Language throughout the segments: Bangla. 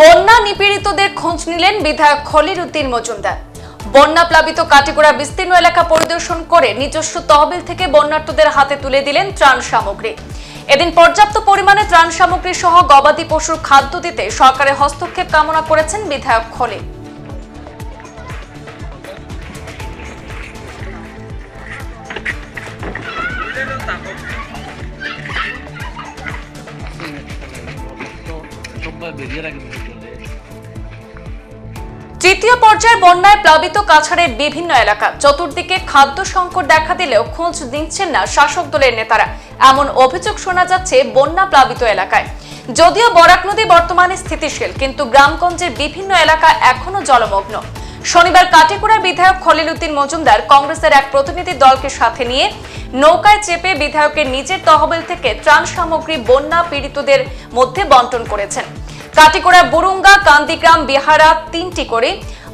বন্যা নিপীড়িতদের খোঁজ নিলেন বিধায়ক খলিল উদ্দিন মজুমদার বন্যা প্লাবিত কাটিগড়া বিস্তীর্ণ এলাকা পরিদর্শন করে নিজস্ব তহবিল থেকে বন্যার্থদের হাতে তুলে দিলেন ত্রাণ সামগ্রী এদিন পর্যাপ্ত পরিমাণে ত্রাণ সামগ্রী সহ গবাদি পশুর খাদ্য দিতে সরকারের হস্তক্ষেপ কামনা করেছেন বিধায়ক খলিল তৃতীয় পর্যায়ের বন্যায় প্লাবিত কাছাড়ের বিভিন্ন এলাকা। চতুর্দিকে খাদ্য সংকট দেখা দিলেও খোঁজ দিচ্ছেন না শাসক দলের নেতারা। এমন অভিযোগ শোনা যাচ্ছে বন্যা প্লাবিত এলাকায়। যদিও বরাক নদী বর্তমানে স্থিতিশীল, কিন্তু গ্রামগঞ্জের বিভিন্ন এলাকা এখনও জলমগ্ন। শনিবার কাটিকুড়ার বিধায়ক খলিল উদ্দিন মজুমদার কংগ্রেসের এক প্রতিনিধি দলকে সাথে নিয়ে নৌকায় চেপে বিধায়কের নিজের তহবিল থেকে ত্রাণ সামগ্রী বন্যা পীড়িতদের মধ্যে বন্টন করেছেন। কাটিকোড়া বুরুঙ্গা, কান্দিগ্রাম, বিহারা তিনটি করে,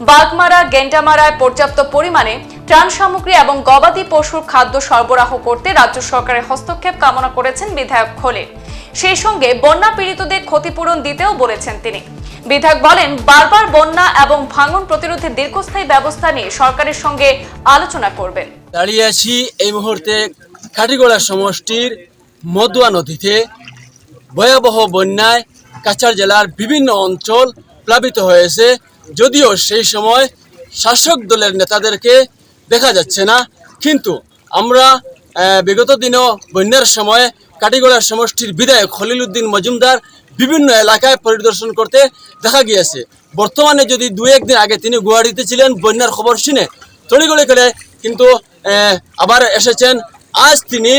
বাগমারা, গেন্ডামারায় পর্যাপ্ত পরিমাণে ত্রাণ সামগ্রী এবং গবাদি পশুর খাদ্য সরবরাহ করতে রাজ্য সরকারের হস্তক্ষেপ কামনা করেছেন বিধায়ক খলিল সেই সঙ্গে বন্যা পীড়িতদের ক্ষতিপূরণ দিতেও বলেছেন তিনি। বিধায়ক বলেন, বারবার বন্যা এবং ভাঙন প্রতিরোধে দীর্ঘস্থায়ী ব্যবস্থা নিয়ে সরকারের সঙ্গে আলোচনা করবেন। দাঁড়িয়ে আছি এই মুহূর্তে কাটিগোড়া সমষ্টির মদুয়া নদীতে। ভয়াবহ বন্যায় কাছাড় জেলার বিভিন্ন অঞ্চল প্লাবিত হয়েছে। যদিও সেই সময় শাসক দলের নেতাদেরকে দেখা যাচ্ছে না। কিন্তু আমরা বিগত দিনেও বন্যার সময় কাটিগোড়া সমষ্টির বিধায়ক খলিল উদ্দিন মজুমদার বিভিন্ন এলাকায় পরিদর্শন করতে দেখা গিয়েছে। বর্তমানে যদি দু একদিন আগে তিনি গুয়াহাটিতে ছিলেন, বন্যার খবর শুনে তড়িগড়ি করে কিন্তু আবার এসেছেন। আজ তিনি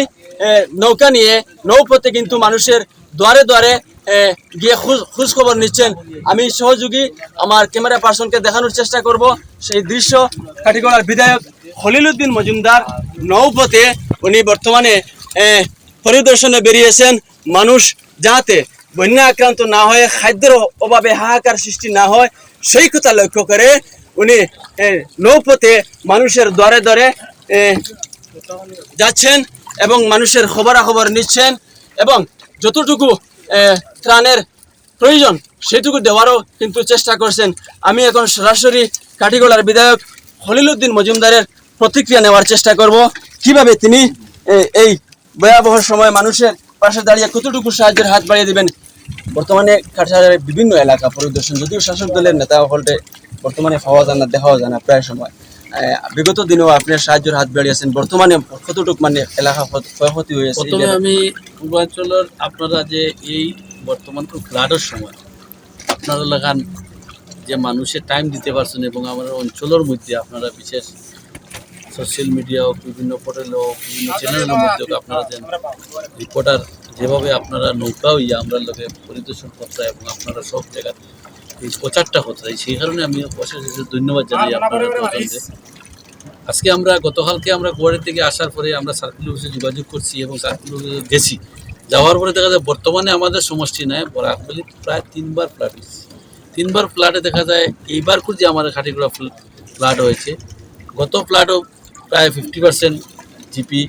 নৌকা নিয়ে, নৌপথে কিন্তু মানুষের দ্বারে দ্বারে গিয়ে খোঁজ খবর নিচ্ছেন। আমি সহযোগী, আমার ক্যামেরা পার্সনকে দেখানোর চেষ্টা করব। সেই দৃশ্য কাঠিগড়ার বিধায়ক খলিল উদ্দিন মজুমদার নৌপথে উনি বর্তমানে পরিদর্শনে বেরিয়েছেন। মানুষ যাতে বন্যা আক্রান্ত না হয়ে, খাদ্যের অভাবে হাহাকার সৃষ্টি না হয়, সেই কথা লক্ষ্য করে উনি নৌপথে মানুষের দরে দরে যাচ্ছেন এবং মানুষের খবরাখবর নিচ্ছেন এবং যতটুকু ত্রাণের প্রয়োজন, সেটুকু দেওয়ারও কিন্তু চেষ্টা করছেন। আমি এখন সরাসরি কাঠিগোলার বিধায়ক খলিলুদ্দিন মজুমদারের প্রতিক্রিয়া নেওয়ার চেষ্টা করব। কীভাবে তিনি এই ভয়াবহ সময় মানুষের পাশে দাঁড়িয়ে কতটুকু সাহায্যের হাত বাড়িয়ে দিবেন? বর্তমানে কাছাড়ের বিভিন্ন এলাকা পরিদর্শন, যদিও শাসক দলের নেতা হলটে বর্তমানে পাওয়া যায় না দেখাও যায় না প্রায় সময়। বিগত দিনেও আপনি সাহায্যের হাত বাড়িয়েছেন, বর্তমানে কতটুকু মানে এলাকা ক্ষত- ক্ষয়ক্ষতি হয়েছে? আমি পূর্বাঞ্চলের আপনারা যে এই বর্তমান খুব ফ্লাডের সময়। আপনারা লাগান যে মানুষের টাইম দিতে পারছেন এবং আমাদের অঞ্চলের মধ্যে আপনারা বিশেষ সোশ্যাল মিডিয়া হোক বিভিন্ন পোর্টাল হোক বিভিন্ন চ্যানেলের মধ্যে হোক আপনারা যেন রিপোর্টার যেভাবে আপনারা নৌকা হইয়া আমরা লোকে পরিদর্শন করতে হয় এবং আপনারা সব জায়গায় এই প্রচারটা হতে হয় সেই কারণে আমি অশেষ অশেষ ধন্যবাদ জানাই আপনাদের প্রজন্মকে আজকে আমরা গতকালকে আমরা গুয়াহাটি থেকে আসার পরে আমরা সার্কেল অফিসে যোগাযোগ করছি এবং সার্কেল অফিসে গেছি। যাওয়ার পরে দেখা যায় বর্তমানে আমাদের সমষ্টি নয় বরাকবলি প্রায় তিনবার ফ্ল্যাট হয়েছে। তিনবার ফ্ল্যাটে দেখা যায় এইবার যে আমাদের খাটিগুড়া ফ্ল্যাট হয়েছে। গত ফ্ল্যাটও প্রায় ফিফটি পার্সেন্ট জিপি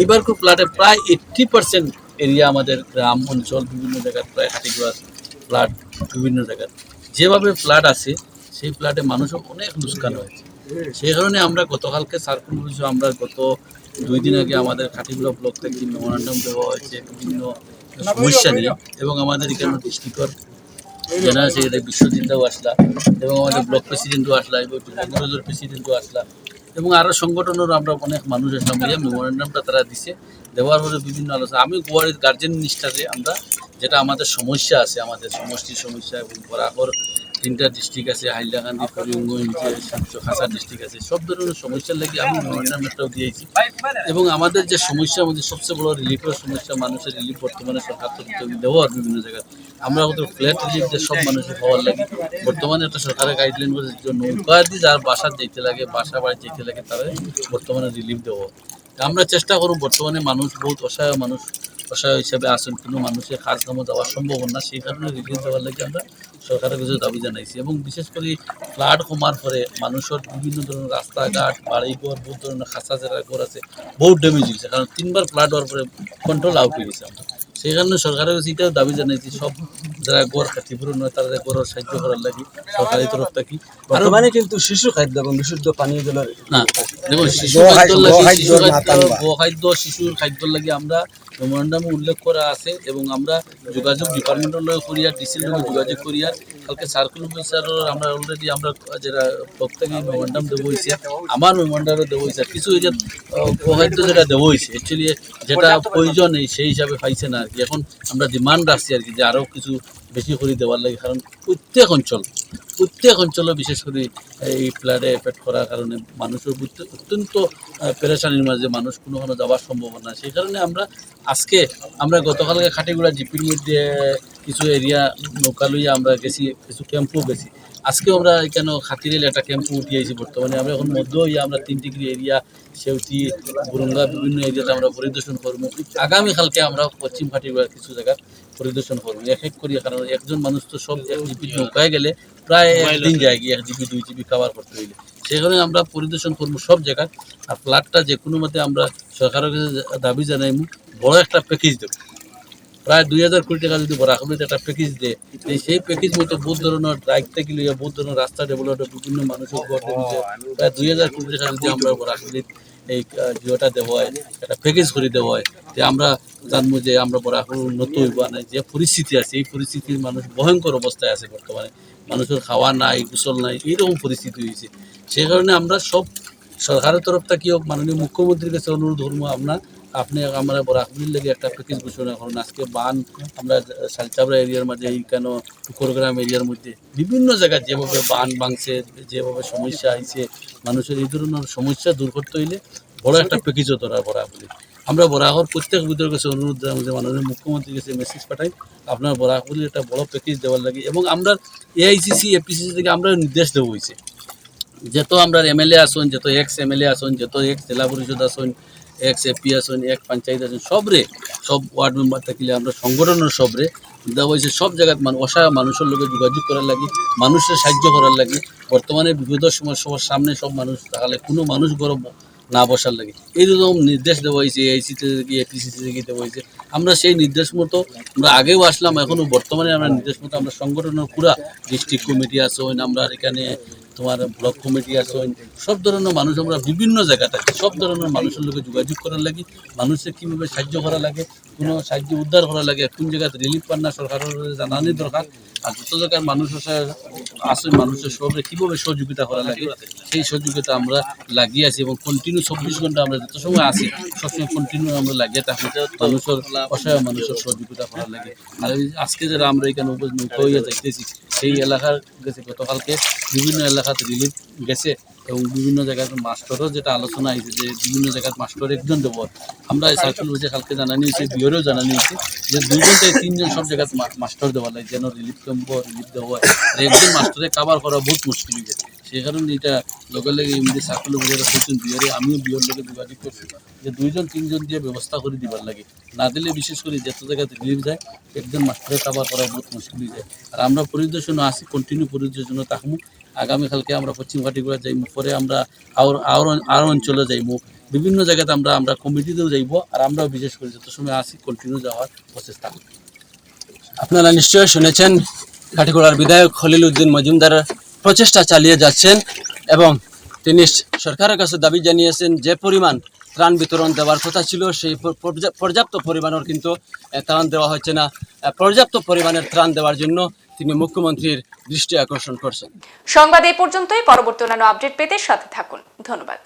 এইবার করে ফ্লাডে প্রায় এইট্টি পার্সেন্ট এরিয়া আমাদের গ্রাম অঞ্চল, বিভিন্ন জায়গার প্রায় খাটিগুড়া ফ্ল্যাট বিভিন্ন জায়গার। যেভাবে ফ্ল্যাট আছে, সেই ফ্ল্যাটে মানুষও অনেক নুকসান হয়েছে। সেই কারণে আমরা গতকালকে সার্কুল আমরা গত দুই দিন আগে আমাদের খাটিগুলো ব্লক থেকে মেমোরান্ডাম দেওয়া হয়েছে, বিভিন্ন সমস্যা নিয়ে এবং আমাদের এখানে ডিস্ট্রিক্টর জেনারেল সেক্রেটারি বিশ্বজিৎদাও আসলা, এবং আমাদের ব্লক প্রেসিডেন্টও আসলা, এবং প্রেসিডেন্টও আসলা, এবং আরও সংগঠনেরও আমরা অনেক মানুষ আসলাম বলে মেমোরান্ডামটা তারা দিছে। দেওয়ার পরে বিভিন্ন আলোচনা, আমি গোয়ার গার্জেন নিষ্ঠাতে আমরা, যেটা আমাদের সমস্যা আছে, আমাদের সমষ্টির সমস্যা এবং বরাবর তিনটা ডিস্ট্রিক্ট আছে, হাইলাকান্দি, করিমগঞ্জ খাসা ডিস্ট্রিক্ট আছে। সব ধরনের সমস্যার লাগে আমি মেমোরান্ডামটাও দিয়েছি। এবং আমাদের যে সমস্যা মধ্যে সবচেয়ে বড় রিলিফের সমস্যা, মানুষের রিলিফ বর্তমানে সরকার থেকে দেওয়ার বিভিন্ন জায়গায়। আমরা হয়তো ফ্ল্যাট রিলিফ যে সব মানুষের পাওয়ার লাগে, বর্তমানে একটা সরকারের গাইডলাইন করেছে যে নৌকা দিয়ে যার বাসা যেতে লাগে, বাসা বাড়ি যেতে লাগে তাদের বর্তমানে রিলিফ দেওয়া। আমরা চেষ্টা করব, বর্তমানে মানুষ বহুত অসহায় মানুষ অসহায় হিসাবে আসেন কিন্তু মানুষের কাজ কামে দেওয়া সম্ভব না সেই কারণে রিলিফ দেওয়ার লাগে আমরা সরকারের কাছে দাবি জানাইছি এবং বিশেষ করে ফ্লাড কমার পরে মানুষের বিভিন্ন ধরনের রাস্তাঘাট বাড়িঘর বহুত ধরনের খাঁচা জেরা ঘর আছে বহুত ড্যামেজ হয়েছে। কারণ তিনবার ফ্লাড হওয়ার পরে কন্ট্রোল আউট হয়ে গেছে আমরা। সেই কারণে সরকারের কাছে এটাও দাবি জানাইছি সব যারা গড় ক্ষতিপূরণ হয় তারা গড়ের সাহায্য করার লাগি সরকারি তরফ থেকে। বর্তমানে কিন্তু শিশু খাদ্য এবং বিশুদ্ধ পানীয় জলের না দেখুন শিশু খাদ্য শিশু খাদ্য শিশুর খাদ্য লাগি আমরা মেমোরেন্ডামে উল্লেখ করা আছে এবং আমরা যোগাযোগ ডিপার্টমেন্টের লগে করিয়া ডিসির লগে যোগাযোগ করিয়া কালকে সার্কেল অফিসারের আমরা অলরেডি আমরা যেটা প্রত্যেকে মেমোরান্ডাম দেবো হয়েছে আমার মেমোরেন্ডামও দেবো হয়েছে কিছু এই যে যেটা দেবো হয়েছে অ্যাকচুয়ালি যেটা প্রয়োজন সেই হিসাবে পাইছে না আর কি। এখন আমরা ডিমান্ড রাখছি আর কি যে আরও কিছু বেশি করে দেওয়ার লাগে, কারণ প্রত্যেক অঞ্চল, প্রত্যেক অঞ্চলে বিশেষ করে এই ফ্লাডে এফেক্ট করার কারণে মানুষের অত্যন্ত পেরেশানির মাঝে মানুষ কোনো কোনো যাওয়ার সম্ভাবনা সেই কারণে আমরা আজকে, আমরা গতকালকে খাটিগুড়া জিপির মধ্যে কিছু এরিয়া নৌকা লইয়া আমরা গেছি, কিছু ক্যাম্পও গেছি। আজকেও আমরা এখানে খাতিরেল একটা ক্যাম্পও উঠিয়েছি বর্তমানে? আমরা এখন মধ্য আমরা তিন ডিগ্রি এরিয়া সেউটি বুরুঙ্গা বিভিন্ন এরিয়াতে আমরা পরিদর্শন করব। আগামীকালকে আমরা পশ্চিম খাটিগুড়ার কিছু জায়গা পরিদর্শন করব। এক এক করি কারণ একজন মানুষ তো সব এক জিপি নৌকায় গেলে প্রায় একদিন যায় গিয়ে এক জিপি দুই জিপি খাবার করতে হইলে। সেখানে আমরা পরিদর্শন করব সব জায়গায় আর ফ্ল্যাটটা যে কোনো মতে আমরা সরকারের কাছে দাবি জানাই বড় একটা প্যাকেজ দেবো। প্রায় দুই হাজার কোটি টাকা যদি বরাকবিতে একটা প্যাকেজ দেয় সেই প্যাকেজ মতো বহুত ধরনের দায়িত্ব থেকে লইয়া, বহুত ধরনের রাস্তা ডেভেলপ বিভিন্ন মানুষের ঘর প্রায় দুই হাজার কোটি টাকা যদি আমরা বরাকবিত এই জিওটা দেওয়া হয়, একটা প্যাকেজ করে দেওয়া হয়, যে আমরা জানব যে আমরা বরাকর উন্নত হইব না, যে পরিস্থিতি আছে, এই পরিস্থিতির মানুষ ভয়ঙ্কর অবস্থায় আছে বর্তমানে। মানুষের খাওয়া নাই, গোসল নাই, এইরকম পরিস্থিতি হয়েছে সেই কারণে আমরা সব সরকারের তরফ থেকে মাননীয় মুখ্যমন্ত্রীর কাছে অনুরোধ করব আমরা আপনি আমরা বরাকবির লেগে একটা প্যাকেজ ঘোষণা করুন। আজকে বান আমরা শালচাবড়া এরিয়ার মাঝে কেন টুকরগ্রাম এরিয়ার মধ্যে বিভিন্ন জায়গায় যেভাবে বান ভাঙছে, যেভাবে সমস্যা আইছে, মানুষের এই ধরনের সমস্যা দূর করতে হইলে বড় একটা প্যাকেজও দরকার বরাকবলি আমরা বরাহর প্রত্যেক বিদ্রোহের কাছে অনুরোধ যে মাননীয় মুখ্যমন্ত্রীর কাছে মেসেজ পাঠাই। আপনার বরাকবলির একটা বড় প্যাকেজ দেওয়ার লাগে এবং আমরা এআইসিসি এপিসিসি থেকে আমরা নির্দেশ দেবো হয়েছে যত আমরা এমএলএ আসুন, যত এক্স এমএলএ আসুন, যত এক্স জেলা পরিষদ আসুন এক্স এপি আসুন এক পঞ্চায়েত আসুন সবরে, সব ওয়ার্ড মেম্বার থাকিলে আমরা সংগঠনের সবরে। দেওয়া হয়েছে সব জায়গায় মানুষ অসহায় মানুষের লোকে যোগাযোগ করার লাগে, মানুষের সাহায্য করার লাগে। বর্তমানে বিপদের সময় সবার সামনে সব মানুষ তাহলে কোনো মানুষ গরম না বসার লাগে। এইরকম নির্দেশ দেওয়া হয়েছে এআইসিতে থেকে এপিসিসি থেকে দেওয়া হয়েছে। আমরা সেই নির্দেশ মতো, আমরা আগেও আসলাম এখনও বর্তমানে আমরা নির্দেশ মতো আমরা সংগঠনের পুরা ডিস্ট্রিক্ট কমিটি আসুন আমরা এখানে তোমার ব্লক কমিটি আসুন সব ধরনের মানুষ আমরা বিভিন্ন জায়গাতে আছি সব ধরনের মানুষের লোকে যোগাযোগ করার লাগে, মানুষের কীভাবে সাহায্য করা লাগে, কোনো সাহায্য উদ্ধার করা লাগে, কোন জায়গাতে রিলিফ পান না, সরকারের জানানি দরকার। আর যত জায়গায় মানুষ আছে আছে মানুষের সবে কীভাবে সহযোগিতা করা লাগে, সেই সহযোগিতা আমরা লাগিয়ে আছি এবং কন্টিনিউ চব্বিশ ঘণ্টা আমরা যত সময় আছি, সবসময় কন্টিনিউ আমরা লাগিয়ে থাকি। মানুষের অসহায় মানুষের সহযোগিতা করার লাগে। আর আজকে যারা আমরা এখানে নৌকা হইয়া যাইতেছি, সেই এলাকার গতকালকে বিভিন্ন এলাকাতে রিলিফ গেছে এবং বিভিন্ন জায়গায় মাস্টারও যেটা আলোচনা হয়েছে যে বিভিন্ন জায়গায় মাস্টার একজন দেবো আমরা সার্কেল বুঝে কালকে জানা নিয়েছি বিওরেও জানা নিয়েছি যে দুইজন থেকে তিনজন সব জায়গায় মাস্টার দেওয়া লাগে, যেন রিলিফ ক্যাম্প রিলিফ দেওয়া একজন মাস্টারে কাভার করা বহুত মুশকিল হয়ে যায় সেই কারণে এটা লগে লগে এমনি সার্কেল বুঝে করছেন বিয়ারে আমিও বিয়ের লগে যোগাযোগ করছি। যে দুইজন, তিনজন দিয়ে ব্যবস্থা করে দিবার লাগে। না দিলে বিশেষ করে যত জায়গাতে রিলিফ যায়, একজন মাস্টারে কাভার করা বহুত মুশকিল হয়ে যায়। আর আমরা পরিদর্শনে আসি কন্টিনিউ পরিদর্শনে থাকব। আগামীকালকে আমরা পশ্চিম ঘাটিগুড়া যাইমু, পরে আমরা আর আর অঞ্চলে যাইমু। বিভিন্ন জায়গাতে আমরা আমরা কমিটিতেও যাইব আর আমরাও বিশেষ করে যত সময় আসি কন্টিনিউ যাওয়ার প্রচেষ্টা আপনারা নিশ্চয়ই শুনেছেন কাঠিগোড়ার বিধায়ক খলিল উদ্দিন মজুমদার প্রচেষ্টা চালিয়ে যাচ্ছেন এবং তিনি সরকারের কাছে দাবি জানিয়েছেন, যে পরিমাণ ত্রাণ বিতরণ দেওয়ার কথা ছিল, সেই পর্যাপ্ত পরিমাণের কিন্তু ত্রাণ দেওয়া হচ্ছে না। পর্যাপ্ত পরিমাণের ত্রাণ দেওয়ার জন্য তিনি মুখ্যমন্ত্রীর দৃষ্টি আকর্ষণ করছেন। সংবাদ এই পর্যন্তই। পরবর্তী অন্যান্য আপডেট পেতে সাথে থাকুন। ধন্যবাদ।